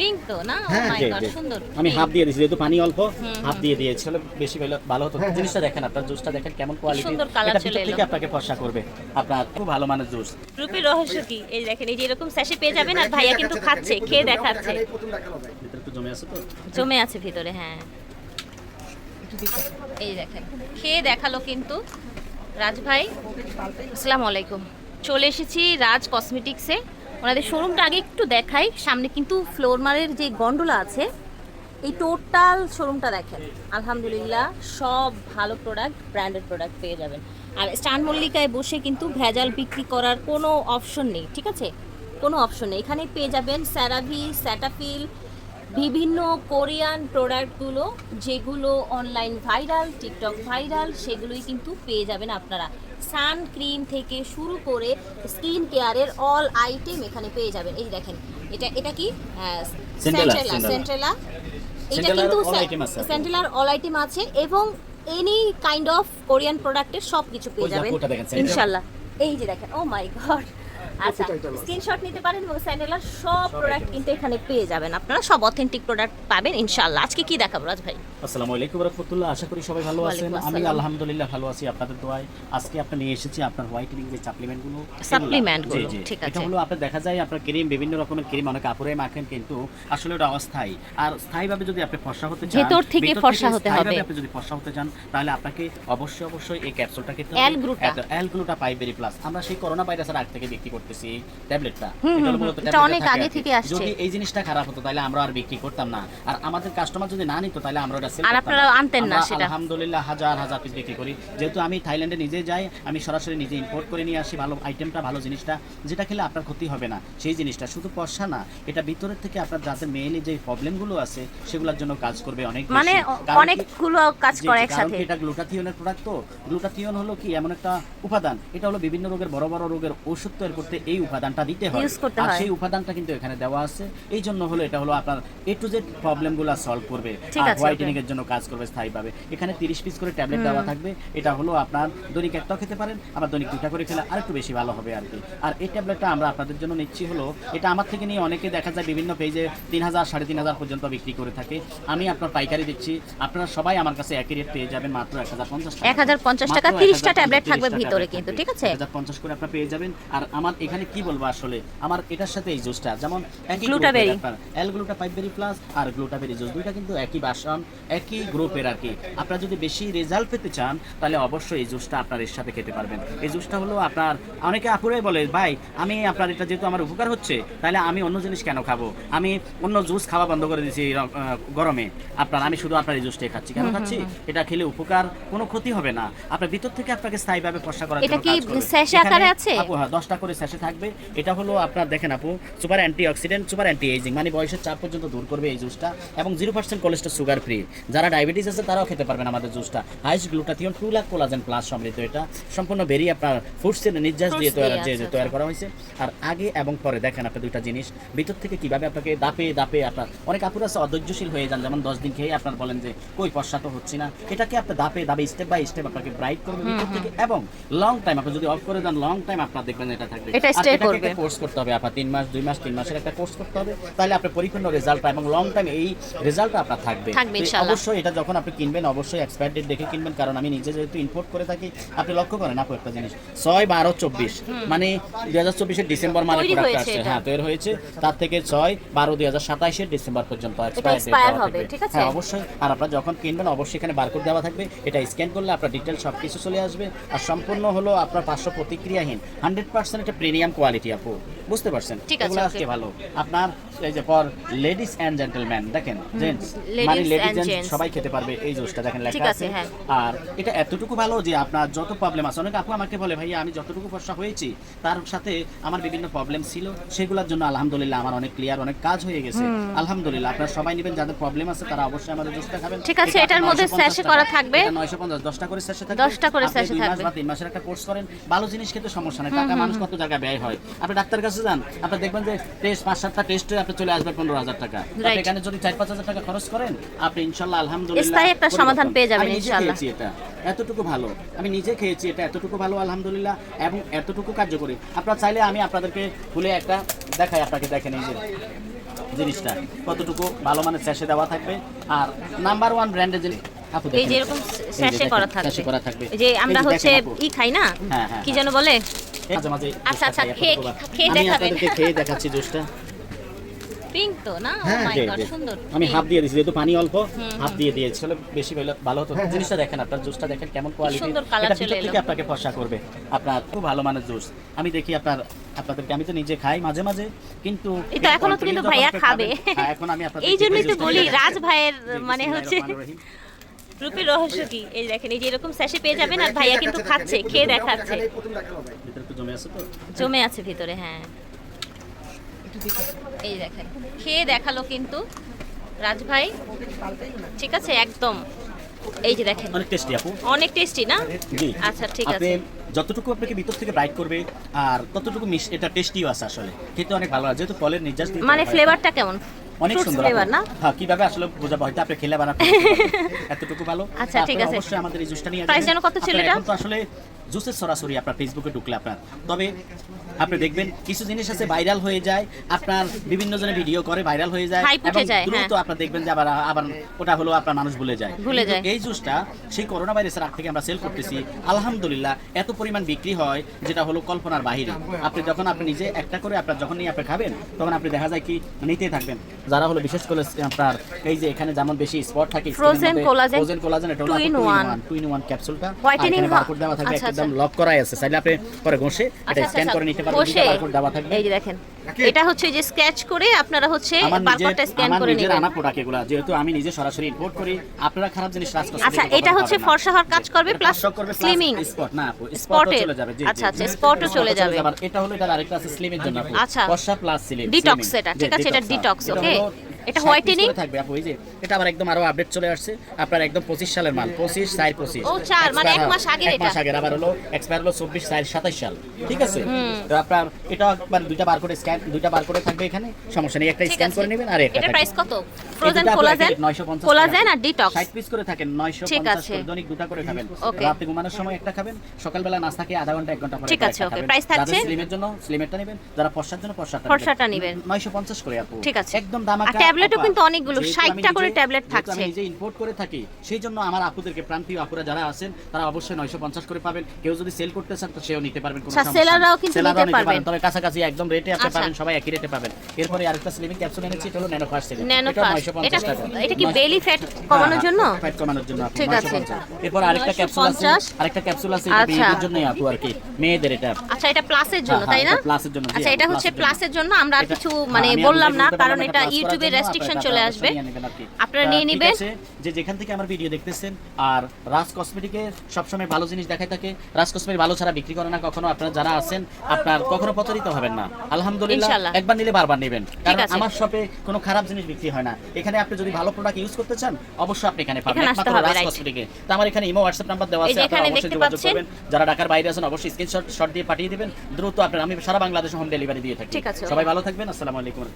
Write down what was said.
Pink তো না? ও হ্যাঁ, মাই জি, গড জি। সুন্দর আমি হাফ দিয়ে দিয়েছি যেহেতু পানি অল্প হাফ দিয়ে দিয়েছি তাহলে বেশি ভালো ভালো হতো। জিনিসটা দেখেন আপনার জুসটা দেখেন কেমন কোয়ালিটি সুন্দর colour এটা চলে ভিতর এলো। থেকে আপনাকে ফর্সা করবে। আপনার খুব ভালো মানের জুস রূপের রহস্য কি? এই দেখেন এই যে এরকম স্যাশে পেয়ে যাবেন আর ভাইয়া কিন্তু খাচ্ছে খেয়ে দেখাচ্ছে। ভিতরে একটু জমে আছে তো? জমে আছে ভিতরে হ্যাঁ। এই দেখেন খেয়ে দেখাল কিন্তু রাজ ভাই। আসসালামু আলাইকুম। চলে এসেছি রাজ কসমেটিক্সে ওনাদের শোরুমটা আগে একটু দেখাই। সামনে কিন্তু ফ্লোরমারের যে গন্ডোলা আছে, এই টোটাল শোরুমটা দেখেন। আলহামদুলিল্লাহ, সব ভালো প্রোডাক্ট ব্র্যান্ডেড প্রোডাক্ট পেয়ে যাবেন। আর স্টান মল্লিকায় বসে কিন্তু ভেজাল বিক্রি করার কোনো অপশন নেই, ঠিক আছে? কোনো অপশন নেই। এখানে পেয়ে যাবেন স্যারাভি স্যাটাফিল বিভিন্ন কোরিয়ান প্রোডাক্টগুলো যেগুলো অনলাইন ভাইরাল টিকটক ভাইরাল সেগুলোই কিন্তু পেয়ে যাবেন আপনারা। সান ক্রিম থেকে শুরু করে স্কিন কেয়ারের অল আইটেম এখানে পেয়ে যাবেন। এই দেখেন এটা এটা কি? সেন্ট্রেলা সেন্ট্রেলা এটা কিন্তু সেন্ট্রেলার অল আইটেম আছে এবং এনি কাইন্ড অফ কোরিয়ান প্রোডাক্টের সব কিছু পেয়ে যাবেন। ইনশাল্লাহ। এই যে দেখেন ও মাই গড আচ্ছা স্ক্রিনশট নিতে পারেন এবং স্যান্ডেলার সব প্রোডাক্ট কিন্তু এখানে পেয়ে যাবেন। আপনারা সব অথেন্টিক প্রোডাক্ট পাবেন ইনশাল্লাহ আজকে কি দেখাবো রাজ ভাই? আসসালামু আলাইকুম রহমতুল্লাহ আশা করি সবাই ভালো আছেন। আমি আলহামদুলিল্লাহ ভালো আছি আপনাদের দোয়ায়। আজকে আপনি নিয়ে এসেছি আপনার হোয়াইটেনিং যে সাপ্লিমেন্টগুলো Supplement গুলো। ঠিক এটা হলো আপনার দেখা যায় আপনার ক্রিম বিভিন্ন রকমের ক্রিম অনেক কাপড়ে মাখেন কিন্তু আসলে ওটা অস্থায়ী। আর স্থায়ীভাবে যদি আপনি ফর্সা হতে চান ভেতর থেকে ফর্সা হতে হবে। আপনি যদি ফর্সা হতে চান তাহলে আপনাকে অবশ্যই অবশ্যই এই ক্যাপসুলটা খেতে L-gluta। অ্যালগ্লুটা পাইবেরি প্লাস আমরা সেই করোনা ভাইরাসের আগ থেকে বিক্রি করতেছি এই ট্যাবলেটটা এটা মূলত এটা অনেক আগে থেকে আসছে। যদি এই জিনিসটা খারাপ হতো তাহলে আমরা আর বিক্রি করতাম না। আর আমাদের কাস্টমার যদি না নিত তাহলে আমরা ওটা sell আর আপনারা আনতেন না সেটা। আলহামদুলিল্লাহ হাজার হাজার পিস বিক্রি করি। যেহেতু আমি থাইল্যান্ডে নিজে যাই আমি সরাসরি নিজে ইম্পোর্ট করে নিয়ে আসি ভালো আইটেমটা ভালো জিনিসটা যেটা খেলে আপনার ক্ষতি হবে না। সেই জিনিসটা শুধু পয়সা না এটা ভিতরের থেকে আপনার যাদের মেইনলি যে প্রবলেমগুলো আছে সেগুলোর জন্য কাজ করবে অনেক মানে অনেকগুলো কাজ করে একসাথে। এটা গ্লুটাথিয়নের প্রোডাক্ট তো। গ্লুটাথিয়ন হলো কি এমন একটা উপাদান এটা হলো বিভিন্ন রোগের বড় বড় রোগের ওষুধ তৈরি করতে এই উপাদানটা দিতে হয়। আর। সেই উপাদানটা কিন্তু এখানে দেওয়া আছে। এই জন্য হলো এটা হলো আপনার এ টু জেড প্রবলেমগুলো সলভ করবে। আর হোয়াইটেনিং এর জন্য কাজ করবে স্থায়ীভাবে। এখানে 30 পিস করে ট্যাবলেট দেওয়া থাকবে। এটা হলো আপনার দৈনিক একটাও খেতে পারেন আবার দৈনিক দুটা করে খেলে আরেকটু বেশি ভালো হবে আর কি। আর এই ট্যাবলেটটা আমরা আপনাদের জন্য নিচ্ছি হলো এটা আমার থেকে নিয়ে অনেকে দেখা যায় বিভিন্ন পেজে তিন হাজার সাড়ে তিন হাজার পর্যন্ত বিক্রি করে থাকে। আমি আপনার পাইকারি দিচ্ছি। আপনারা সবাই আমার কাছে একই রেট পেয়ে যাবেন মাত্র এক হাজার পঞ্চাশ 1050 টাকা, 30 টা tablet থাকবে ভিতরে কিন্তু, ঠিক আছে? হাজার পঞ্চাশ করে আপনার পেয়ে যাবেন। আর আমার এখানে কি বলব আসলে? আমার এটার সাথে এই জুসটা যেমন একই Glutaberry। গ্রুপের আপনার এল গ্লুটা পাইপবেরি প্লাস আর গ্লুটাবেরি জুস দুইটা কিন্তু একই বাসন একই গ্রুপের আর কি। আপনারা যদি বেশি রেজাল্ট পেতে চান তাহলে অবশ্যই এই জুসটা আপনার এর সাথে খেতে পারবেন। এই জুসটা হলো আপনার অনেকে আপুরাই বলে ভাই আমি আপনার এটা যেহেতু আমার উপকার হচ্ছে তাহলে আমি অন্য জিনিস কেন খাব? আমি অন্য জুস খাওয়া বন্ধ করে দিয়েছি গরমে। আপনার আমি শুধু আপনার এই জুসটাই খাচ্ছি। কেন খাচ্ছি? এটা খেলে উপকার কোনো ক্ষতি হবে না। আপনার ভিতর থেকে আপনাকে স্থায়ীভাবে ফর্সা করার এটা কি এখানে আকারে আছে? আপু হ্যাঁ দশটা করে স্যাশে থাকবে। এটা হলো আপনার দেখেন আপু super antioxidant super anti ageing মানে বয়সের চাপ পর্যন্ত দূর করবে এই জুসটা এবং zero percent cholesterol sugar free যারা ডায়াবেটিস আছে তারাও খেতে পারবেন আমাদের জুসটা। Highest glutathione two lakh collagen plus সমৃদ্ধ এটা। সম্পূর্ণ বেরি আপনার ফুডসের নির্যাস দিয়ে তৈরি যে আচ্ছা, তৈরি করা হয়েছে। আর আগে এবং পরে দেখেন আপনি দুইটা জিনিস। ভিতর থেকে কীভাবে আপনাকে দাপে দাপে আপনার অনেক আপুর আছে অধৈর্যশীল হয়ে যান যেমন দশ দিন খেয়ে আপনার বলেন যে কই পশ্চা তো হচ্ছে না। এটাকে আপনি দাপে দাপে স্টেপ বাই স্টেপ আপনাকে ব্রাইট করবে ভিতর থেকে এবং লং টাইম আপনি যদি অফ করে দেন লং টাইম আপনার দেখবেন এটা থাকবে। এটা আর করবে। কোর্স করতে হবে আপনার তিন মাস দুই মাস তিন মাসের একটা কোর্স করতে হবে। তাহলে আপনার পরিপূর্ণ রেজাল্ট এবং লং টাইম এই রেজাল্ট আপনার থাকবে। অবশ্যই এটা যখন আপনি কিনবেন অবশ্যই এক্সপায়ার ডেট দেখে কিনবেন কারণ আমি নিজে যেহেতু ইম্পোর্ট করে থাকি আপনি লক্ষ্য করেন আপু একটা জিনিস ছয় বারো চব্বিশ মানে দুই হাজার চব্বিশের ডিসেম্বর মানে প্রোডাক্ট আসছে। হ্যাঁ তৈরি হয়েছে। তার থেকে ছয় বারো দুই হাজার সাতাইশের ডিসেম্বর পর্যন্ত এক্সপায়ার হবে, ঠিক আছে? হ্যাঁ অবশ্যই। আর আপনারা যখন কিনবেন অবশ্যই এখানে বারকোড দেওয়া থাকবে। এটা স্ক্যান করলে আপনার ডিটেল সব কিছু চলে আসবে। আর সম্পূর্ণ হলো আপনার পাঁচশো প্রতিক্রিয়াহীন। হান্ড্রেড পার্সেন্ট এটা প্রিমিয়াম কোয়ালিটি আপু বুঝতে পারছেন? ঠিক আছে, ভালো। আপনার এই যে ফর লেডিস অ্যান্ড জেন্টলম্যান দেখেন জেন্টস মানে লেডিস জেন্টস সবাই খেতে পারবে এই জুসটা দেখেন লেখা আছে, হ্যাঁ। আর এটা এতটুকু ভালো যে আপনার যত প্রবলেম আছে অনেক আপু আমাকে বলে ভাইয়া আমি যতটুকু ফর্সা হয়েছি তার সাথে আমার বিভিন্ন প্রবলেম ছিল সেগুলোর জন্য আলহামদুলিল্লাহ আমার অনেক ক্লিয়ার অনেক কাজ হয়ে গেছে। আলহামদুলিল্লাহ আপনারা সবাই নেবেন যাদের প্রবলেম আছে তারা অবশ্যই আমাদের জুসটা খাবেন। ঠিক আছে, এটার মধ্যে 950 sachet টাকা। করা থাকবে। 950 10টা করে স্যাশে থাকবে। 10টা করে মাস থাকবে। মাসের একটা কোর্স করেন ভালো জিনিস খেতে সমস্যা নেই। টাকা মানুষ কত জায়গায় ব্যয় হয়? আপনি ডাক্তার কাছে যান আপনি দেখবেন যে টেস্ট পাঁচ সাতটা টেস্টে আপনি চলে আসবে পনেরো হাজার টাকা। এখানে যদি চার পাঁচ হাজার টাকা খরচ করেন আপনি ইনশাল্লাহ আলহামদুলিল্লাহ একটা সমাধান পেয়ে যাবেন। খেয়েছি এটা। এতটুকু ভালো। আমি নিজে খেয়েছি এটা। এতটুকু ভালো আলহামদুলিল্লাহ এবং এতটুকু কার্যকরী। আপনারা চাইলে আমি আপনাদেরকে খুলে একটা দেখাই আপনাকে দেখেন এই যে জিনিসটা। কতটুকু ভালো মানের স্যাশে দেওয়া থাকবে। আর নাম্বার ওয়ান ব্র্যান্ডের জিনিস এই যে এরকম দেখেন, করা থাকবে। করা থাকবে। যে আমরা হচ্ছে ই খাই না? হ্যাঁ, হ্যাঁ, কি হ্যাঁ। যেন বলে? আচ্ছা, আচ্ছা, খেয়ে- খেয়ে দেখাবেন। খেয়ে দেখাচ্ছি জুসটা। পিঙ্ক তো না? ও হ্যাঁ, মাই যে, গড। সুন্দর আমি হাফ দিয়ে দিয়েছি যেহেতু পানি অল্প হাফ দিয়ে দিয়েছি। হলে বেশি ভালো ভালো হতো। জিনিসটা দেখেন আপনার জুসটা দেখেন কেমন কোয়ালিটি সুন্দর colour এটা চলে ভিতর এলো। থেকে আপনাকে ফর্সা করবে। আপনার খুব ভালো মানের জুস আমি দেখি আপনার আপনাদেরকে আমি তো নিজে খাই মাঝে মাঝে কিন্তু এই তো এখনও তো কিন্তু ভাইয়া খাবে। হ্যাঁ, এখন আমি আপনাদের এই জন্যই তো বলি রাজ ভাইয়ের মানে হচ্ছে রূপের রহস্য কি? এই দেখেন এই যে এরকম স্যাশে পেয়ে যাবেন আর ভাইয়া কিন্তু খাচ্ছে খেয়ে দেখাচ্ছে। ভিতরে একটু জমে আছে তো? জমে আছে ভিতরে হ্যাঁ। এই দেখেন খেয়ে দেখাল কিন্তু রাজ ভাই। ঠিক আছে? একদম। এই যে দেখেন। অনেক টেস্টি আপু। অনেক টেস্টি না? জি। আচ্ছা ঠিক আপনি আছে। যতটুকু আপনাকে ভিতর থেকে ব্রাইট করবে আর ততটুকু মিশ এটা টেস্টিও আছে আসলে। খেতে অনেক ভালো যেহেতু ফলের নির্যাস মানে ফ্লেভারটা কেমন? অনেক সুন্দর ফ্লেভার না? হ্যাঁ কীভাবে আসলে বোঝাবো? হয়তো আপনি খেলে বানাতে এতটুকু ভালো। আচ্ছা, ঠিক আছে। অবশ্যই আমাদের এই জুসটা নিয়ে। যেন কত ছিল এটা? তো আসলে জুসের সরাসরি আপনার ফেসবুকে ঢুকলে আপনার তবে আপনি দেখবেন কিছু জিনিস আছে ভাইরাল হয়ে যায় আপনার বিভিন্ন জনে ভিডিও করে ভাইরাল হয়ে যায় উঠে যায়, হ্যাঁ। দ্রুত আপনার দেখবেন যে আবার আবার ওটা হলো আপনার মানুষ ভুলে যায় ভুলে যায়। এই জুসটা সেই করোনা ভাইরাসের আগ থেকে আমরা সেল করতেছি আলহামদুলিল্লাহ এত পরিমাণ বিক্রি হয় যেটা হলো কল্পনার বাহিরে আপনি যখন আপনি নিজে একটা করে আপনার যখন নিয়ে আপনি খাবেন তখন আপনি দেখা যায় কি নিতেই থাকবেন যারা হলো বিশেষ করে আপনার এই যে এখানে যেমন বেশি স্পট থাকে Frozen collagen, ফ্রোজেন কোলাজেন এটা হলো in আপনার one। টু ইন ওয়ান ক্যাপসুলটা এখানে বারকোড দেওয়া থাকবে আচ্ছা, একদম আচ্ছা। লক করাই আছে। চাইলে আপনি পরে ঘষে এটা আচ্ছা স্ক্যান আচ্ছা। করে নিতে পারবেন বসে দুটো বারকোড দেওয়া থাকবে। এই যে দেখেন এটা হচ্ছে যে স্কেচ করে আপনারা হচ্ছে বারকোডটা স্ক্যান করে নেবেন। আনা প্রোডাক্ট এগুলা যেহেতু আমি নিজে সরাসরি ইম্পোর্ট করি আপনারা খারাপ জিনিস রাজ আচ্ছা এটা হচ্ছে ফর্সা হওয়ার কাজ করবে প্লাস স্লিমিং স্পট না আপু স্পটও চলে যাবে আচ্ছা আচ্ছা। স্পটও চলে যাবে। এটা হলো এটা আরেকটা আছে স্লিমের জন্য। আপু আচ্ছা। ফর্সা প্লাস স্লিম Detox এটা, ঠিক আছে, এটা detox, okay? এটা whitening? থাকবে আপু এই যে এটা আবার একদম আরও আপডেট চলে আসছে আপনার একদম 25 সালের মাল 25 সাইড 25 ও, চার, মানে এক মাস আগের এক মাস এটা। আগের আবার হলো এক্সপায়ার হলো 24 সাইড 27 সাল ঠিক আছে তো আপনার এটা একবার দুইটা বারকোড স্ক্যান দুইটা বারকোডে থাকবে এখানে সমস্যা নেই একটা স্ক্যান করে নেবেন আর একটা এটা প্রাইস কত ফ্রোজেন কোলাজেন 950 কোলাজেন আর ডিটক্স 60 পিস করে থাকেন 950 ঠিক আছে। করে দৈনিক দুটো করে খাবেন রাতে ঘুমানোর সময় একটা খাবেন সকালবেলা নাস্তা খেয়ে আধা ঘণ্টা এক ঘণ্টা পরে ঠিক আছে. খাবেন। Price থাকছে? স্লিমের জন্য স্লিমেরটা নেবেন যারা ফর্সার জন্য ফর্সারটা ফর্সাটা নিবেন। 950 করে আপু ঠিক আছে। একদম দামাকা ট্যাবলেটও কিন্তু অনেকগুলো, যেহেতু 60 আমি টা করে ট্যাবলেট থাকছে। আমি নিজে ইম্পোর্ট করে থাকি সেই জন্য আমার আপুদেরকে প্রান্তীয় আপুরা যারা আছেন তারা অবশ্যই 950 করে পাবেন কেউ যদি সেল করতে চান তো সেও নিতে পারবেন কোনো আচ্ছা, সমস্যা। সেলাররাও কিন্তু নিতে পারবেন। তবে কাছাকাছি একদম রেটে আপনি আচ্ছা। পাবেন সবাই একই রেটে পাবেন এরপরে আরেকটা স্লিমিং ক্যাপসুল এনেছি এটা হলো ন্যানো সেলিং এটা 950 এটা টাকা এটা কি বেলি ফ্যাট কমানোর জন্য ফ্যাট কমানোর জন্য ঠিক আছে। এরপর আরেকটা ক্যাপসুল আছে আরেকটা ক্যাপসুল আছে এটা আচ্ছা। মেয়েদের জন্যই আপু আর কি মেয়েদের এটা আচ্ছা এটা প্লাসের জন্য হ্যাঁ, তাই না প্লাসের জন্য, আচ্ছা এটা হচ্ছে প্লাসের জন্য। জন্য আমরা আর কিছু হ্যাঁ, মানে বললাম না কারণ এটা ইউটিউবে জন্য, রেস্ট্রিকশন চলে আসবে। আপনারা নিয়ে নেবেন। যে যেখান থেকে আমার ভিডিও দেখতেছেন আর রাজ কসমেটিকের সবসময় ভালো জিনিস দেখায় থাকে রাজ কসমেটিক ভালো ছাড়া বিক্রি করে না কখনো আপনারা যারা আছেন আপনার কখনো প্রতারিত হবেন না। আলহামদুলিল্লাহ একবার নিলে বারবার নেবেন। কারণ আমার শপে কোনো খারাপ জিনিস বিক্রি হয় না। এখানে আপনি যদি ভালো প্রোডাক্ট ইউজ করতে চান অবশ্যই আপনি এখানে পাবেন। একমাত্র রাজ. কসমেটিকে তো আমার এখানে ইমো হোয়াটসঅ্যাপ নাম্বার দেওয়া আছে আপনারা অবশ্যই যোগাযোগ করবেন। যারা ঢাকার বাইরে আছেন অবশ্যই স্ক্রিনশট শট দিয়ে পাঠিয়ে দিবেন। দ্রুত আপনার আমি সারা বাংলাদেশে হোম ডেলিভারি দিয়ে থাকি। সবাই ভালো থাকবেন আসসালামু আলাইকুম।